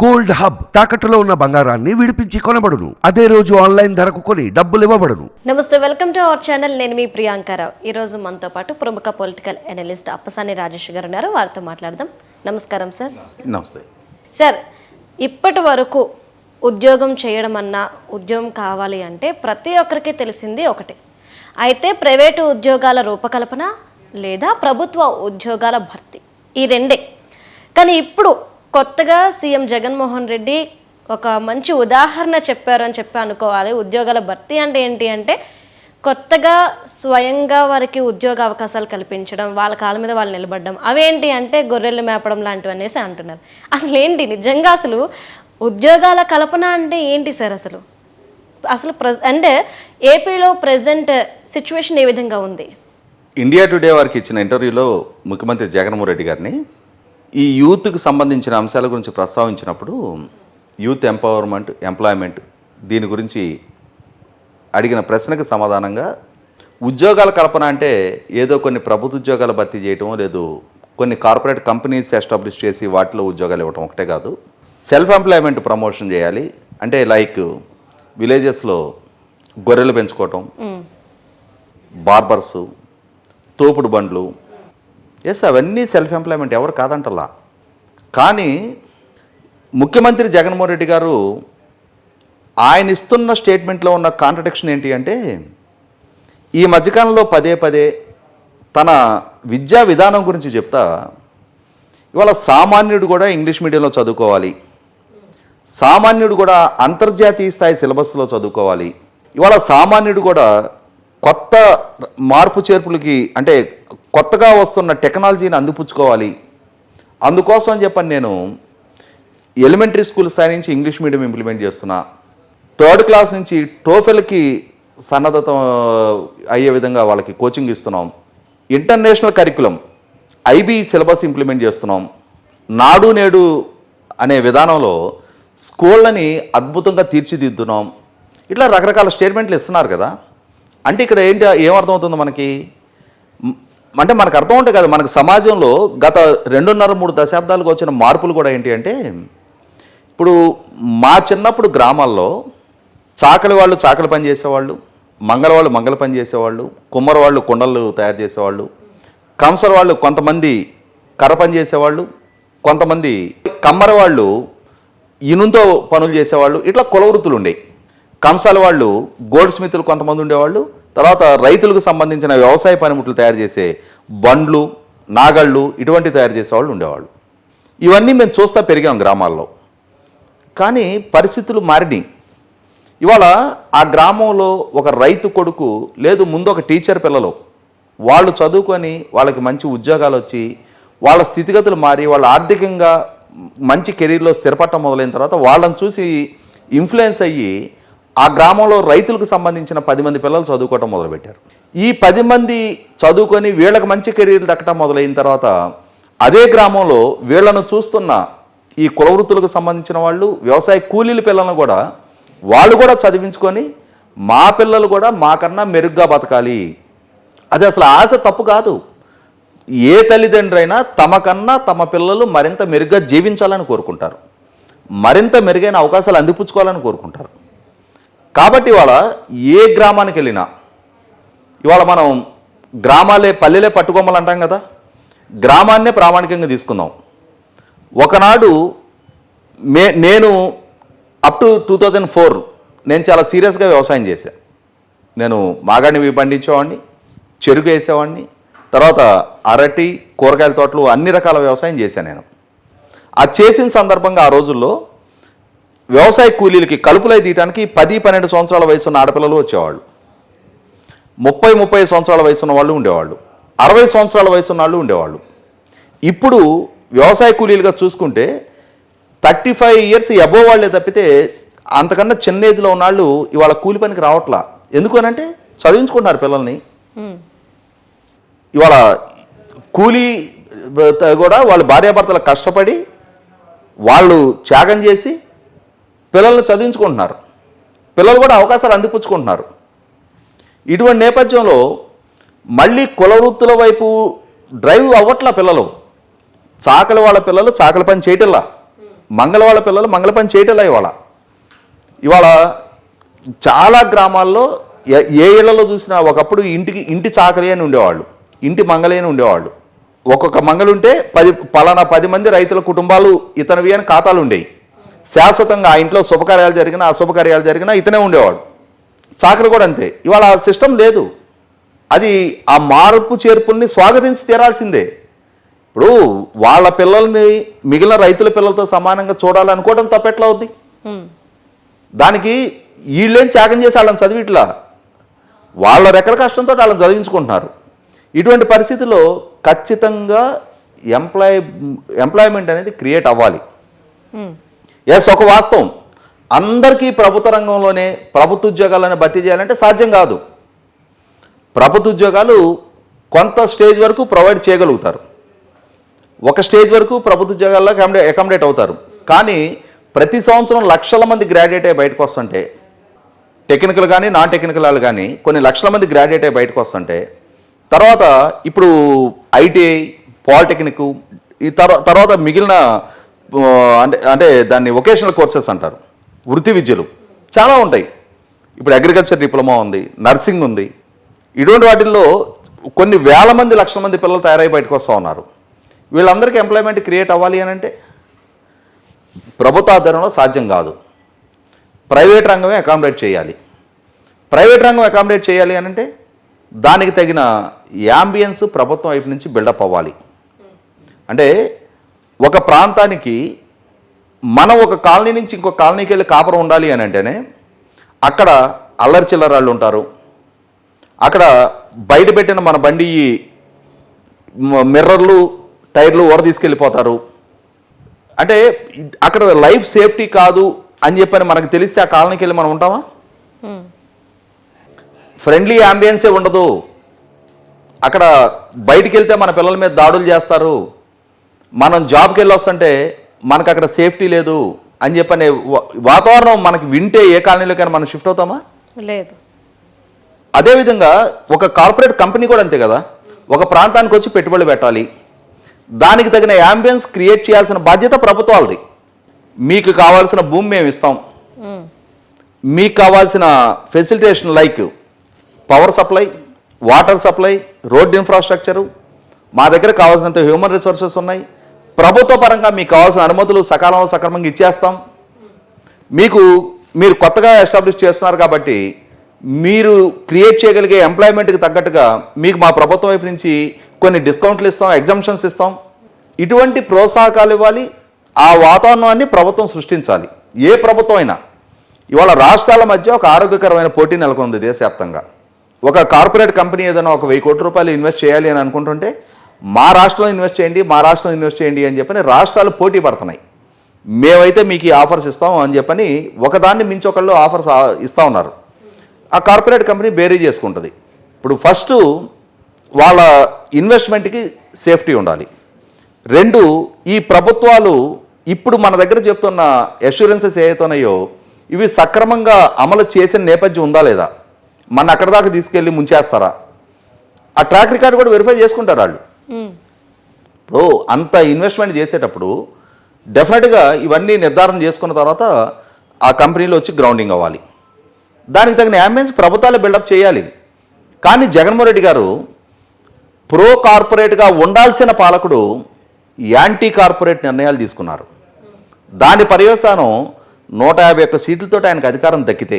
Gold hub తాకట్టులో ఉన్న బంగారాన్ని విడిపించి కొనబడును. అదే రోజు ఆన్లైన్ ధరకు కొని డబ్బులు ఇవ్వబడును. నమస్తే వెల్కమ్ టు అవర్ ఛానల్. నేను మీ ప్రియాంకారావు ఈరోజు మనతో పాటు ప్రముఖ పొలిటికల్ అనలిస్ట్ అప్పసాని రాజేష్ గారు ఉన్నారు. వారితో మాట్లాడదాం. నమస్కారం సార్. నమస్తే. సార్ ఇప్పటి వరకు ఉద్యోగం చేయడం అన్నా ఉద్యోగం కావాలి అంటే ప్రతి ఒక్కరికి తెలిసింది ఒకటే. అయితే ప్రైవేటు ఉద్యోగాల రూపకల్పన లేదా ప్రభుత్వ ఉద్యోగాల భర్తీ ఈ రెండే. కానీ ఇప్పుడు కొత్తగా సీఎం జగన్మోహన్ రెడ్డి ఒక మంచి ఉదాహరణ చెప్పారు అని చెప్పి అనుకోవాలి. ఉద్యోగాల భర్తీ అంటే ఏంటి అంటే కొత్తగా స్వయంగా వారికి ఉద్యోగ అవకాశాలు కల్పించడం వాళ్ళ కాళ్ళ మీద వాళ్ళు నిలబడడం. అవేంటి అంటే గొర్రెలు మేపడం లాంటివి అనేసి అంటున్నారు. అసలు ఏంటి నిజంగా అసలు ఉద్యోగాల కల్పన అంటే ఏంటి సార్ అసలు? అసలు ప్ర అంటే ఏపీలో ప్రజెంట్ సిచ్యువేషన్ ఏ విధంగా ఉంది? ఇండియా టుడే వారికి ఇచ్చిన ఇంటర్వ్యూలో ముఖ్యమంత్రి జగన్మోహన్ రెడ్డి గారిని ఈ యూత్కి సంబంధించిన అంశాల గురించి ప్రస్తావించినప్పుడు యూత్ ఎంపవర్మెంట్ ఎంప్లాయ్మెంట్ దీని గురించి అడిగిన ప్రశ్నకు సమాధానంగా ఉద్యోగాల కల్పన అంటే ఏదో కొన్ని ప్రభుత్వ ఉద్యోగాలు భర్తీ చేయటం లేదు కొన్ని కార్పొరేట్ కంపెనీస్ ఎస్టాబ్లిష్ చేసి వాటిలో ఉద్యోగాలు ఇవ్వటం ఒకటే కాదు. సెల్ఫ్ ఎంప్లాయ్మెంట్ ప్రమోషన్ చేయాలి. అంటే లైక్ విలేజెస్లో గొర్రెలు పెంచుకోవటం బార్బర్సు తోపుడు బండ్లు ఎస్ అవన్నీ సెల్ఫ్ ఎంప్లాయ్మెంట్ ఎవరు కాదంటలా. కానీ ముఖ్యమంత్రి జగన్మోహన్ రెడ్డి గారు ఆయన ఇస్తున్న స్టేట్మెంట్లో ఉన్న కాంట్రడిక్షన్ ఏంటి అంటే ఈ మధ్యకాలంలో పదే పదే తన విద్యా విధానం గురించి చెప్తా ఇవాళ సామాన్యుడు కూడా ఇంగ్లీష్ మీడియంలో చదువుకోవాలి. సామాన్యుడు కూడా అంతర్జాతీయ స్థాయి సిలబస్లో చదువుకోవాలి. ఇవాళ సామాన్యుడు కూడా కొత్త మార్పు చేర్పులకి అంటే కొత్తగా వస్తున్న టెక్నాలజీని అందిపుచ్చుకోవాలి. అందుకోసం అని చెప్పని నేను ఎలిమెంటరీ స్కూల్ స్థాయి నుంచి ఇంగ్లీష్ మీడియం ఇంప్లిమెంట్ చేస్తున్నా. థర్డ్ క్లాస్ నుంచి టోఫెల్కి సన్నద్ధత అయ్యే విధంగా వాళ్ళకి కోచింగ్ ఇస్తున్నాం. International curriculum IB syllabus implement చేస్తున్నాం. నాడు నేడు అనే విధానంలో స్కూళ్ళని అద్భుతంగా తీర్చిదిద్దున్నాం ఇట్లా రకరకాల స్టేట్మెంట్లు ఇస్తున్నారు కదా. అంటే ఇక్కడ ఏంటి ఏమర్థమవుతుంది మనకి? అంటే మనకు అర్థం ఉంటే కదా మనకు సమాజంలో గత రెండున్నర మూడు దశాబ్దాలుగా వచ్చిన మార్పులు కూడా ఏంటి అంటే ఇప్పుడు మా చిన్నప్పుడు గ్రామాల్లో చాకలి వాళ్ళు చాకలి పని చేసేవాళ్ళు మంగళవాళ్ళు మంగళ పని చేసేవాళ్ళు కుమ్మర వాళ్ళు కుండలు తయారు చేసేవాళ్ళు కంసర వాళ్ళు కొంతమంది కర్ర పని చేసేవాళ్ళు కొంతమంది కమ్మర వాళ్ళు ఇనుంతో పనులు చేసేవాళ్ళు ఇట్లా కుల వృత్తులు ఉండేవి కంసాల వాళ్ళు గోల్డ్ స్మితులు కొంతమంది ఉండేవాళ్ళు తర్వాత రైతులకు సంబంధించిన వ్యవసాయ పనిముట్లు తయారు చేసే బండ్లు నాగళ్ళు ఇటువంటి తయారు చేసేవాళ్ళు ఉండేవాళ్ళు. ఇవన్నీ మేము చూస్తా పెరిగాం గ్రామాల్లో. కానీ పరిస్థితులు మారినాయి. ఇవాళ ఆ గ్రామంలో ఒక రైతు కొడుకు లేదు ముందు ఒక టీచర్ పిల్లలు. వాళ్ళు చదువుకొని వాళ్ళకి మంచి ఉద్యోగాలు వచ్చి వాళ్ళ స్థితిగతులు మారి వాళ్ళ ఆర్థికంగా మంచి కెరీర్లో స్థిరపడటం మొదలైన తర్వాత వాళ్ళని చూసి ఇన్ఫ్లుయెన్స్ అయ్యి ఆ గ్రామంలో రైతులకు సంబంధించిన పది మంది పిల్లలు చదువుకోవటం మొదలుపెట్టారు. ఈ పది మంది చదువుకొని వీళ్ళకి మంచి కెరీర్లు దక్కటం మొదలైన తర్వాత అదే గ్రామంలో వీళ్ళను చూస్తున్న ఈ కులవృత్తులకు సంబంధించిన వాళ్ళు వ్యవసాయ కూలీల పిల్లలను కూడా వాళ్ళు కూడా చదివించుకొని మా పిల్లలు కూడా మాకన్నా మెరుగ్గా బతకాలి. అది అసలు ఆశ తప్పు కాదు. ఏ తల్లిదండ్రైనా తమకన్నా తమ పిల్లలు మరింత మెరుగ్గా జీవించాలని కోరుకుంటారు. మరింత మెరుగైన అవకాశాలు అందిపుచ్చుకోవాలని కోరుకుంటారు. కాబట్టి ఇవాళ ఏ గ్రామానికి వెళ్ళినా ఇవాళ మనం గ్రామాలే పల్లెలే పట్టుకోమలు అంటాం కదా గ్రామాన్నే ప్రామాణికంగా తీసుకుందాం. ఒకనాడు మే నేను up to two thousand four నేను చాలా సీరియస్గా వ్యవసాయం చేశాను నేను మాగాడిని పండించేవాడిని చెరుకు వేసేవాడిని తర్వాత అరటి కూరగాయల తోటలు అన్ని రకాల వ్యవసాయం చేశాను నేను. ఆ చేసిన సందర్భంగా ఆ రోజుల్లో వ్యవసాయ కూలీలకి కలుపులై తీయడానికి పది పన్నెండు సంవత్సరాల వయసు ఉన్న ఆడపిల్లలు వచ్చేవాళ్ళు. ముప్పై ముప్పై సంవత్సరాల వయసు ఉన్న వాళ్ళు ఉండేవాళ్ళు. అరవై సంవత్సరాల వయసు ఉన్న వాళ్ళు ఉండేవాళ్ళు. ఇప్పుడు వ్యవసాయ కూలీలుగా చూసుకుంటే థర్టీ ఫైవ్ ఇయర్స్ అబోవ్ వాళ్ళే తప్పితే అంతకన్నా చిన్న ఏజ్లో ఉన్నాళ్ళు ఇవాళ కూలి పనికి రావట్లా. ఎందుకు అనంటే చదివించుకుంటున్నారు పిల్లల్ని. ఇవాళ కూలీ కూడా వాళ్ళు భార్యాభర్తలు కష్టపడి వాళ్ళు త్యాగం చేసి పిల్లల్ని చదివించుకుంటున్నారు. పిల్లలు కూడా అవకాశాలు అందిపుచ్చుకుంటున్నారు. ఇటువంటి నేపథ్యంలో మళ్ళీ కుల వృత్తుల వైపు డ్రైవ్ అవ్వట్లా పిల్లలు. చాకలి వాళ్ళ పిల్లలు చాకలి పని చేయటల్లా. మంగళ వాళ్ళ పిల్లలు మంగళ పని చేయటలే ఇవాళ. ఇవాళ చాలా గ్రామాల్లో ఏ- ఏ ఇళ్ళలో చూసినా ఒకప్పుడు ఇంటికి ఇంటి చాకలి అని ఉండేవాళ్ళు. ఇంటి మంగళి అని ఉండేవాళ్ళు. ఒక్కొక్క మంగళి ఉంటే పది పలానా పది మంది రైతుల కుటుంబాలు ఇతనివి అని ఖాతాలు ఉండేవి శాశ్వతంగా ఆ ఇంట్లో శుభకార్యాలు జరిగినా అశుభకార్యాలు జరిగినా ఇతనే ఉండేవాడు. చాకలి కూడా అంతే. ఇవాళ ఆ సిస్టమ్ లేదు. అది ఆ మార్పు చేర్పుల్ని స్వాగతించి తీరాల్సిందే. ఇప్పుడు వాళ్ళ పిల్లల్ని మిగిలిన రైతుల పిల్లలతో సమానంగా చూడాలనుకోవడం తప్పెట్లా అవుద్ది? దానికి వీళ్ళేం త్యాగం చేసి వాళ్ళని చదివిట్లా? వాళ్ళ రెక్కల కష్టంతో వాళ్ళని చదివించుకుంటున్నారు. ఇటువంటి పరిస్థితిలో ఖచ్చితంగా ఎంప్లాయ్ ఎంప్లాయ్మెంట్ అనేది క్రియేట్ అవ్వాలి. ఎస్ ఒక వాస్తవం. అందరికీ ప్రభుత్వ రంగంలోనే ప్రభుత్వ ఉద్యోగాలను భర్తీ చేయాలంటే సాధ్యం కాదు. ప్రభుత్వ ఉద్యోగాలు కొంత స్టేజ్ వరకు ప్రొవైడ్ చేయగలుగుతారు. ఒక స్టేజ్ వరకు ప్రభుత్వ ఉద్యోగాల్లో అకామిడే అకామిడేట్ అవుతారు. కానీ ప్రతి సంవత్సరం లక్షల మంది గ్రాడ్యుయేట్ అయ్యి బయటకు వస్తుంటే టెక్నికల్ కానీ నాన్ టెక్నికల్ వాళ్ళు కానీ కొన్ని లక్షల మంది గ్రాడ్యుయేట్ అయ్యి బయటకు వస్తుంటే తర్వాత ఇప్పుడు ఐటీఐ పాలిటెక్నిక్ ఈ తర్వాత మిగిలిన అంటే అంటే దాన్ని వొకేషనల్ కోర్సెస్ అంటారు. వృత్తి విద్యలు. చాలా ఉంటాయి. ఇప్పుడు అగ్రికల్చర్ డిప్లొమా ఉంది నర్సింగ్ ఉంది. ఇటువంటి వాటిల్లో కొన్ని వేల మంది లక్షల మంది పిల్లలు తయారై బయటకు వస్తూ ఉన్నారు. వీళ్ళందరికీ ఎంప్లాయ్మెంట్ క్రియేట్ అవ్వాలి అని అంటే ప్రభుత్వ ఆధారంలో సాధ్యం కాదు. ప్రైవేట్ రంగమే అకామిడేట్ చేయాలి. ప్రైవేట్ రంగం అకామిడేట్ చేయాలి అని అంటే దానికి తగిన యాంబియన్స్ ప్రభుత్వం వైపు నుంచి బిల్డప్ అవ్వాలి. అంటే ఒక ప్రాంతానికి మనం ఒక కాలనీ నుంచి ఇంకో కాలనీకి వెళ్ళి కాపురం ఉండాలి అని అంటేనే అక్కడ అల్లరి చిల్లరాళ్ళు ఉంటారు. అక్కడ బయట పెట్టిన మన బండి మిర్రర్లు టైర్లు ఓర తీసుకెళ్ళిపోతారు. అంటే అక్కడ లైఫ్ సేఫ్టీ కాదు అని చెప్పని మనకు తెలిస్తే ఆ కాలనీకి వెళ్ళి మనం ఉంటామా? ఫ్రెండ్లీ అంబియన్సే ఉండదు. అక్కడ బయటికి వెళ్తే మన పిల్లల మీద దాడులు చేస్తారు. మనం జాబ్కి వెళ్ళి వస్తుంటే మనకు అక్కడ సేఫ్టీ లేదు అని చెప్పనే వాతావరణం మనకి వింటే ఏ కాలనీలోకైనా మనం షిఫ్ట్ అవుతామా? లేదు. అదేవిధంగా ఒక కార్పొరేట్ కంపెనీ కూడా అంతే కదా. ఒక ప్రాంతానికి వచ్చి పెట్టుబడులు పెట్టాలి. దానికి తగిన యాంబియన్స్ క్రియేట్ చేయాల్సిన బాధ్యత ప్రభుత్వాలది. మీకు కావాల్సిన భూమి మేము ఇస్తాం. మీకు కావాల్సిన facilitation like power supply water supply road infrastructure. మా దగ్గర కావాల్సినంత హ్యూమన్ రిసోర్సెస్ ఉన్నాయి. ప్రభుత్వ పరంగా మీకు కావాల్సిన అనుమతులు సకాలంలో సక్రమంగా ఇచ్చేస్తాం. మీకు మీరు కొత్తగా ఎస్టాబ్లిష్ చేస్తున్నారు కాబట్టి మీరు క్రియేట్ చేయగలిగే ఎంప్లాయ్మెంట్కి తగ్గట్టుగా మీకు మా ప్రభుత్వం వైపు నుంచి కొన్ని డిస్కౌంట్లు ఇస్తాం ఎగ్జామ్షన్స్ ఇస్తాం. ఇటువంటి ప్రోత్సాహకాలు ఇవ్వాలి. ఆ వాతావరణాన్ని ప్రభుత్వం సృష్టించాలి. ఏ ప్రభుత్వం అయినా. ఇవాళ రాష్ట్రాల మధ్య ఒక ఆరోగ్యకరమైన పోటీ నెలకొంది దేశవ్యాప్తంగా. ఒక కార్పొరేట్ కంపెనీ ఏదైనా ఒక వెయ్యి కోట్ల రూపాయలు ఇన్వెస్ట్ చేయాలి అని అనుకుంటుంటే మా రాష్ట్రంలో ఇన్వెస్ట్ చేయండి మా రాష్ట్రంలో ఇన్వెస్ట్ చేయండి అని చెప్పని రాష్ట్రాలు పోటీ పడుతున్నాయి. మేమైతే మీకు ఈ ఆఫర్స్ ఇస్తాం అని చెప్పని ఒకదాన్ని మించి ఒకళ్ళు ఆఫర్స్ ఇస్తూ ఇస్తా ఉన్నారు. ఆ కార్పొరేట్ కంపెనీ బేరీ చేసుకుంటుంది. ఇప్పుడు ఫస్ట్ వాళ్ళ ఇన్వెస్ట్మెంట్కి సేఫ్టీ ఉండాలి. రెండు ఈ ప్రభుత్వాలు ఇప్పుడు మన దగ్గర చెప్తున్న అష్యూరెన్సెస్ ఏవైతున్నాయో ఇవి సక్రమంగా అమలు చేసిన నేపథ్యం ఉందా లేదా? మన అక్కడ దాకా తీసుకెళ్ళి ముంచేస్తారా? ఆ ట్రాక్ రికార్డు కూడా వెరిఫై చేసుకుంటారు వాళ్ళు. ఇప్పుడు అంత ఇన్వెస్ట్మెంట్ చేసేటప్పుడు డెఫినెట్గా ఇవన్నీ నిర్ధారణ చేసుకున్న తర్వాత ఆ కంపెనీలో వచ్చి గ్రౌండింగ్ అవ్వాలి. దానికి తగిన అంబులెన్స్ ప్రభుత్వాలు బిల్డప్ చేయాలి. కానీ జగన్మోహన్ రెడ్డి గారు ప్రో కార్పొరేట్గా ఉండాల్సిన పాలకుడు యాంటీ కార్పొరేట్ నిర్ణయాలు తీసుకున్నారు. దాని పర్యవసానం నూట యాభై ఒక్క సీట్లతో ఆయనకు అధికారం దక్కితే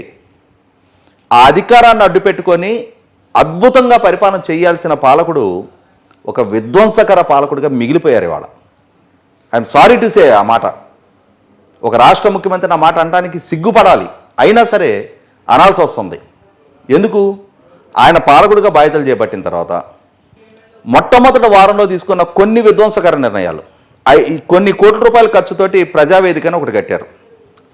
ఆ అధికారాన్ని అడ్డుపెట్టుకొని అద్భుతంగా పరిపాలన చేయాల్సిన పాలకుడు ఒక విధ్వంసకర పాలకుడిగా మిగిలిపోయారు ఇవాళ. ఐఎమ్ సారీ టు సే ఆ మాట. ఒక రాష్ట్ర ముఖ్యమంత్రి నా మాట అనడానికి సిగ్గుపడాలి. అయినా సరే అనాల్సి వస్తుంది. ఎందుకు? ఆయన పాలకుడిగా బాధ్యతలు చేపట్టిన తర్వాత మొట్టమొదటి వారంలో తీసుకున్న కొన్ని విధ్వంసకర నిర్ణయాలు. కొన్ని కోట్ల రూపాయల ఖర్చుతోటి ప్రజావేదికను ఒకటి కట్టారు.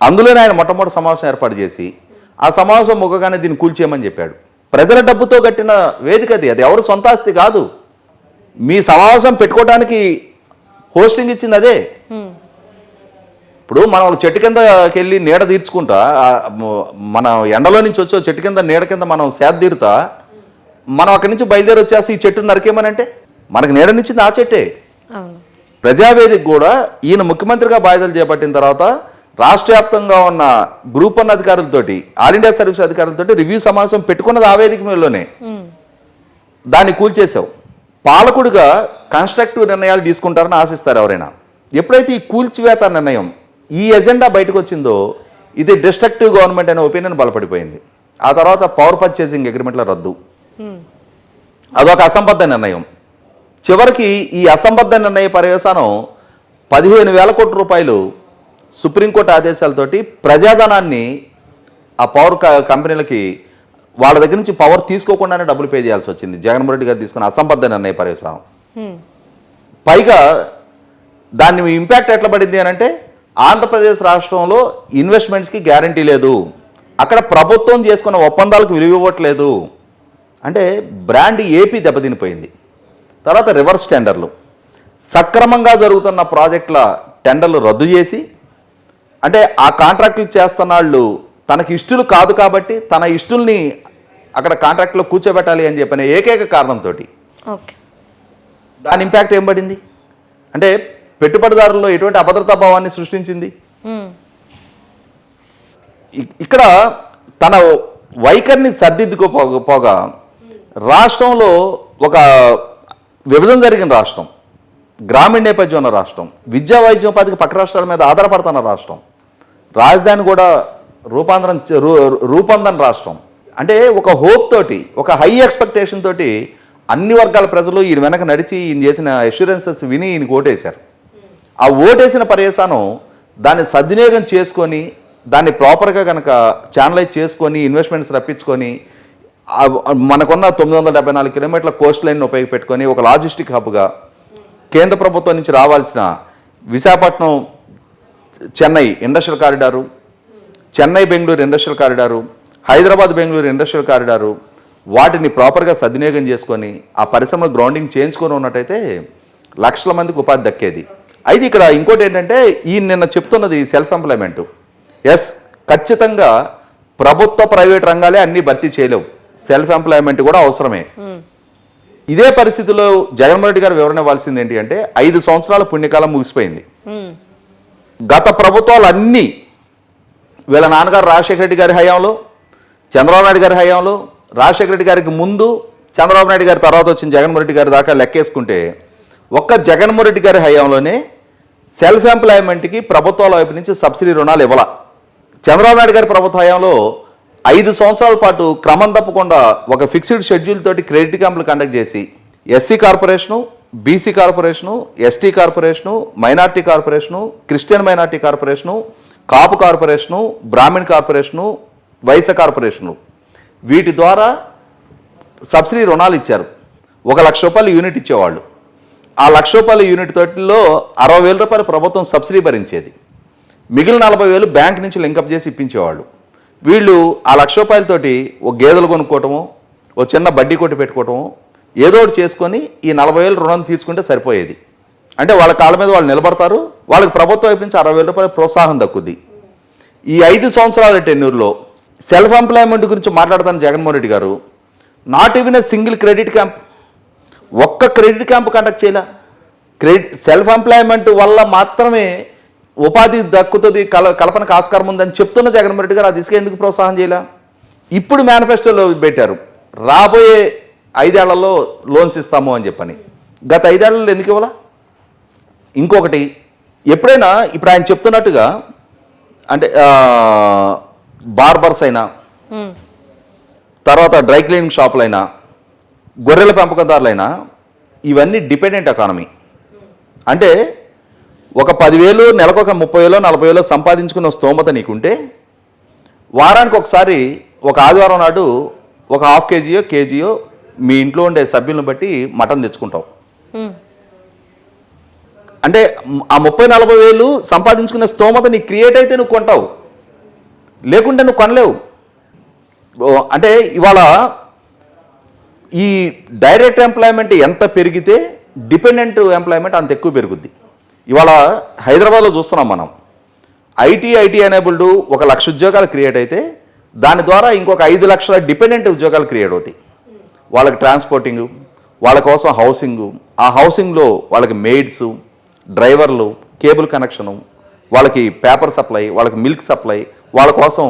అందులోనే ఆయన మొట్టమొదటి సమావేశం ఏర్పాటు చేసి ఆ సమావేశం ముఖగానే దీన్ని కూల్చేయమని చెప్పాడు. ప్రజల డబ్బుతో కట్టిన వేదిక అది. అది ఎవరు సొంత ఆస్తి కాదు. మీ సమావేశం పెట్టుకోవడానికి హోస్టింగ్ ఇచ్చింది అదే. ఇప్పుడు మనం చెట్టు కిందకి వెళ్ళి నీడ తీర్చుకుంటా మన ఎండలో నుంచి వచ్చే చెట్టు కింద నీడ కింద మనం సేద తీరుతా మనం అక్కడి నుంచి బయలుదేరి వచ్చేసి ఈ చెట్టు నరికేమని అంటే మనకు నీడనిచ్చింది ఆ చెట్టే. ప్రజావేదిక కూడా ఈయన ముఖ్యమంత్రిగా బాధ్యతలు చేపట్టిన తర్వాత రాష్ట్ర వ్యాప్తంగా ఉన్న గ్రూప్ వన్ అధికారులతోటి ఆల్ ఇండియా సర్వీస్ అధికారులతోటి రివ్యూ సమావేశం పెట్టుకున్నది ఆ వేదిక మీదలోనే. దాన్ని కూల్చేశావు. పాలకుడిగా కన్స్ట్రక్టివ్ నిర్ణయాలు తీసుకుంటారని ఆశిస్తారు ఎవరైనా. ఎప్పుడైతే ఈ కూల్చివేత నిర్ణయం ఈ ఎజెండా బయటకు వచ్చిందో ఇది డిస్ట్రక్టివ్ గవర్నమెంట్ అనే ఒపీనియన్ బలపడిపోయింది. ఆ తర్వాత పవర్ పర్చేసింగ్ అగ్రిమెంట్ల రద్దు. అదొక అసంబద్ధ నిర్ణయం. చివరికి ఈ అసంబద్ధ నిర్ణయ పర్యవసానం పదిహేను వేల కోట్ల రూపాయలు సుప్రీంకోర్టు ఆదేశాలతోటి ప్రజాధనాన్ని ఆ పవర్ కంపెనీలకి వాళ్ళ దగ్గర నుంచి పవర్ తీసుకోకుండానే డబ్బులు పే చేయాల్సి వచ్చింది. జగన్మోహన్ రెడ్డి గారు తీసుకున్న అసంబద్ధ నిర్ణయ పర్యవసానం పైగా దాని ఇంపాక్ట్ ఎట్లా పడింది అని అంటే ఆంధ్రప్రదేశ్ రాష్ట్రంలో ఇన్వెస్ట్మెంట్స్కి గ్యారంటీ లేదు. అక్కడ ప్రభుత్వం చేసుకున్న ఒప్పందాలకు విలువ ఇవ్వట్లేదు. అంటే బ్రాండ్ ఏపీ దెబ్బతినిపోయింది. తర్వాత రివర్స్ టెండర్లు సక్రమంగా జరుగుతున్న ప్రాజెక్టుల టెండర్లు రద్దు చేసి అంటే ఆ కాంట్రాక్టులు చేస్తున్న వాళ్ళు తనకి ఇష్టలు కాదు కాబట్టి తన ఇష్టల్ని అక్కడ కాంట్రాక్ట్లో కూర్చోబెట్టాలి అని చెప్పిన ఏకైక కారణంతో దాని ఇంపాక్ట్ ఏం పడింది? అంటే పెట్టుబడిదారుల్లో ఎటువంటి అభద్రతా భావాన్ని సృష్టించింది? ఇక్కడ తన వైఖరిని సర్దిద్దుకోపోగా పోగా రాష్ట్రంలో ఒక విభజన జరిగిన రాష్ట్రం గ్రామీణ నేపథ్యం ఉన్న రాష్ట్రం విద్యా వైద్యం ఉపాధికి పక్క రాష్ట్రాల మీద ఆధారపడుతున్న రాష్ట్రం రాజధాని కూడా రూపాంతరం రూపొందని రాష్ట్రం. అంటే ఒక హోప్ తోటి ఒక హై ఎక్స్పెక్టేషన్ తోటి అన్ని వర్గాల ప్రజలు ఈయన వెనక నడిచి ఈయన చేసిన అష్యూరెన్సెస్ విని ఈయన ఓటేశారు. ఆ ఓటేసిన పర్యవసానం దాన్ని సద్వినియోగం చేసుకొని దాన్ని ప్రాపర్గా కనుక ఛానలైజ్ చేసుకొని ఇన్వెస్ట్మెంట్స్ రప్పించుకొని మనకున్న తొమ్మిది వందల డెబ్బై నాలుగు కిలోమీటర్ల కోస్ట్ లైన్ ఉపయోగపెట్టుకొని ఒక లాజిస్టిక్ హబ్గా కేంద్ర ప్రభుత్వం నుంచి రావాల్సిన Visakhapatnam Chennai industrial corridor Chennai Bengaluru industrial corridor Hyderabad Bengaluru industrial corridor వాటిని ప్రాపర్గా సద్వినియోగం చేసుకొని ఆ పరిశ్రమ గ్రౌండింగ్ చేయించుకొని ఉన్నట్టయితే లక్షల మందికి ఉపాధి దక్కేది. అయితే ఇక్కడ ఇంకోటి ఏంటంటే ఈ నిన్న చెప్తున్నది సెల్ఫ్ ఎంప్లాయ్మెంట్ ఎస్ ఖచ్చితంగా ప్రభుత్వ ప్రైవేట్ రంగాలే అన్ని భర్తీ చేయలేవు. సెల్ఫ్ ఎంప్లాయ్మెంట్ కూడా అవసరమే. ఇదే పరిస్థితిలో జగన్మోహన్ రెడ్డి గారు వివరణ ఇవ్వాల్సింది ఏంటి అంటే ఐదు సంవత్సరాల పుణ్యకాలం ముగిసిపోయింది. గత ప్రభుత్వాలు అన్నీ వీళ్ళ నాన్నగారు రాజశేఖర రెడ్డి గారి హయాంలో చంద్రబాబు నాయుడు గారి హయాంలో రాజశేఖర రెడ్డి గారికి ముందు చంద్రబాబు నాయుడు గారి తర్వాత వచ్చిన జగన్మోహన్ రెడ్డి గారి దాకా లెక్కేసుకుంటే ఒక్క జగన్మోహన్ రెడ్డి గారి హయాంలోనే సెల్ఫ్ ఎంప్లాయ్మెంట్కి ప్రభుత్వాల వైపు నుంచి సబ్సిడీ రుణాలు ఇవ్వాల. చంద్రబాబు నాయుడు గారి ప్రభుత్వ హయాంలో ఐదు సంవత్సరాల పాటు క్రమం తప్పకుండా ఒక ఫిక్స్డ్ షెడ్యూల్ తోటి క్రెడిట్ క్యాంపులు కండక్ట్ చేసి SC corporation BC corporation ST corporation minority corporation Christian minority corporation Kapu corporation Brahmin corporation వైస corporation వీటి ద్వారా సబ్సిడీ రుణాలు ఇచ్చారు. ఒక లక్ష రూపాయలు యూనిట్ ఇచ్చేవాళ్ళు. ఆ లక్ష రూపాయల యూనిట్ తోటిలో అరవై వేల రూపాయలు ప్రభుత్వం సబ్సిడీ భరించేది. మిగిలిన నలభై వేలు బ్యాంక్ నుంచి లింకప్ చేసి ఇప్పించేవాళ్ళు. వీళ్ళు ఆ లక్ష రూపాయలతోటి ఒక గేదెలు కొనుక్కోవటము ఓ చిన్న బడ్డీ కొట్టి పెట్టుకోవటము ఏదో ఒకటి చేసుకొని ఈ నలభై వేలు రుణం తీసుకుంటే సరిపోయేది. అంటే వాళ్ళ కాళ్ళ మీద వాళ్ళు నిలబడతారు. వాళ్ళకి ప్రభుత్వం వైపు నుంచి అరవై వేల రూపాయల ప్రోత్సాహం దక్కుద్ది. ఈ ఐదు సంవత్సరాల టెన్యూర్లో సెల్ఫ్ ఎంప్లాయ్మెంట్ గురించి మాట్లాడుతాను జగన్మోహన్ రెడ్డి గారు. Not even a single credit camp ఒక్క క్రెడిట్ క్యాంప్ కండక్ట్ చేయలే. క్రెడిట్ సెల్ఫ్ ఎంప్లాయ్మెంట్ వల్ల మాత్రమే ఉపాధి దక్కుతుంది కల కల్పనకు ఆస్కారం ఉందని చెప్తున్న జగన్మోహన్ రెడ్డి గారు ఆ దిశగా ఎందుకు ప్రోత్సాహం చేయలే? ఇప్పుడు మేనిఫెస్టోలో పెట్టారు. రాబోయే ఐదేళ్ళలో లోన్స్ ఇస్తాము అని చెప్పని. గత ఐదేళ్ళలో ఎందుకు ఇవ్వాలా? ఇంకొకటి ఎప్పుడైనా ఇప్పుడు ఆయన చెప్తున్నట్టుగా అంటే బార్బర్స్ అయినా తర్వాత డ్రై క్లీనింగ్ షాపులైనా గొర్రెల పెంపకదారులైనా ఇవన్నీ డిపెండెంట్ ఎకానమీ. అంటే ఒక పదివేలు నెలకు ఒక ముప్పై వేలో నలభై వేలో సంపాదించుకున్న స్తోమత నీకుంటే వారానికి ఒకసారి ఒక ఆదివారం నాడు ఒక హాఫ్ కేజీయో కేజీయో మీ ఇంట్లో ఉండే సభ్యులను బట్టి మటన్ తెచ్చుకుంటావు. అంటే ఆ ముప్పై నలభై వేలు సంపాదించుకునే స్తోమత నీకు క్రియేట్ అయితే నువ్వు కొంటావు. లేకుంటే నువ్వు కొనలేవు. అంటే ఇవాళ ఈ డైరెక్ట్ ఎంప్లాయ్మెంట్ ఎంత పెరిగితే డిపెండెంట్ ఎంప్లాయ్మెంట్ అంత ఎక్కువ పెరుగుద్ది. ఇవాళ హైదరాబాద్లో చూస్తున్నాం మనం. ఐటీ ఐటీ ఎనేబుల్డ్ ఒక లక్ష ఉద్యోగాలు క్రియేట్ అయితే దాని ద్వారా ఇంకొక ఐదు లక్షల డిపెండెంట్ ఉద్యోగాలు క్రియేట్ అవుతాయి. వాళ్ళకి ట్రాన్స్పోర్టింగ్ వాళ్ళ కోసం హౌసింగ్ ఆ హౌసింగ్లో వాళ్ళకి మెయిడ్స్ డ్రైవర్లు కేబుల్ కనెక్షను వాళ్ళకి పేపర్ సప్లై వాళ్ళకి మిల్క్ సప్లై వాళ్ళ కోసం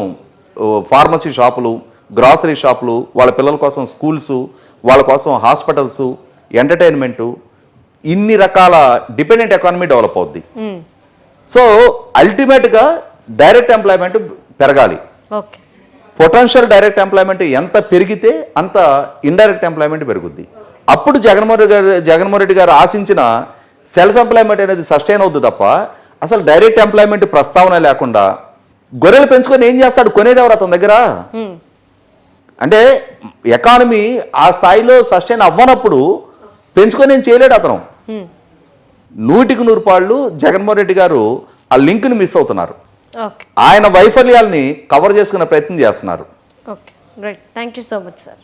ఫార్మసీ షాపులు గ్రాసరీ షాపులు వాళ్ళ పిల్లల కోసం స్కూల్స్ వాళ్ళ కోసం హాస్పిటల్స్ ఎంటర్టైన్మెంటు ఇన్ని రకాల డిపెండెంట్ ఎకానమీ డెవలప్ అవుద్ది. సో అల్టిమేట్గా డైరెక్ట్ ఎంప్లాయ్మెంట్ పెరగాలి. పొటెన్షియల్ డైరెక్ట్ ఎంప్లాయ్మెంట్ ఎంత పెరిగితే అంత ఇండైరెక్ట్ ఎంప్లాయ్మెంట్ పెరుగుద్ది. అప్పుడు జగన్మోహన్ రెడ్డి గారు జగన్మోహన్ రెడ్డి గారు ఆశించిన సెల్ఫ్ ఎంప్లాయ్మెంట్ అనేది సస్టైన్ అవుద్ది తప్ప అసలు డైరెక్ట్ ఎంప్లాయ్మెంట్ ప్రస్తావన లేకుండా గొర్రెలు పెంచుకొని ఏం చేస్తాడు? కొనేది ఎవరు అతని దగ్గర. అంటే ఎకానమీ ఆ స్థాయిలో సస్టైన్ అవ్వనప్పుడు పెంచుకొని ఏం చేయలేడు అతను. నూటికి నూరు పాళ్ళు జగన్మోహన్ రెడ్డి గారు ఆ లింక్ని మిస్ అవుతున్నారు. ఆయన వైఫల్యాల్ని కవర్ చేసుకునే ప్రయత్నం చేస్తున్నారు. Okay. Right thank you so much sir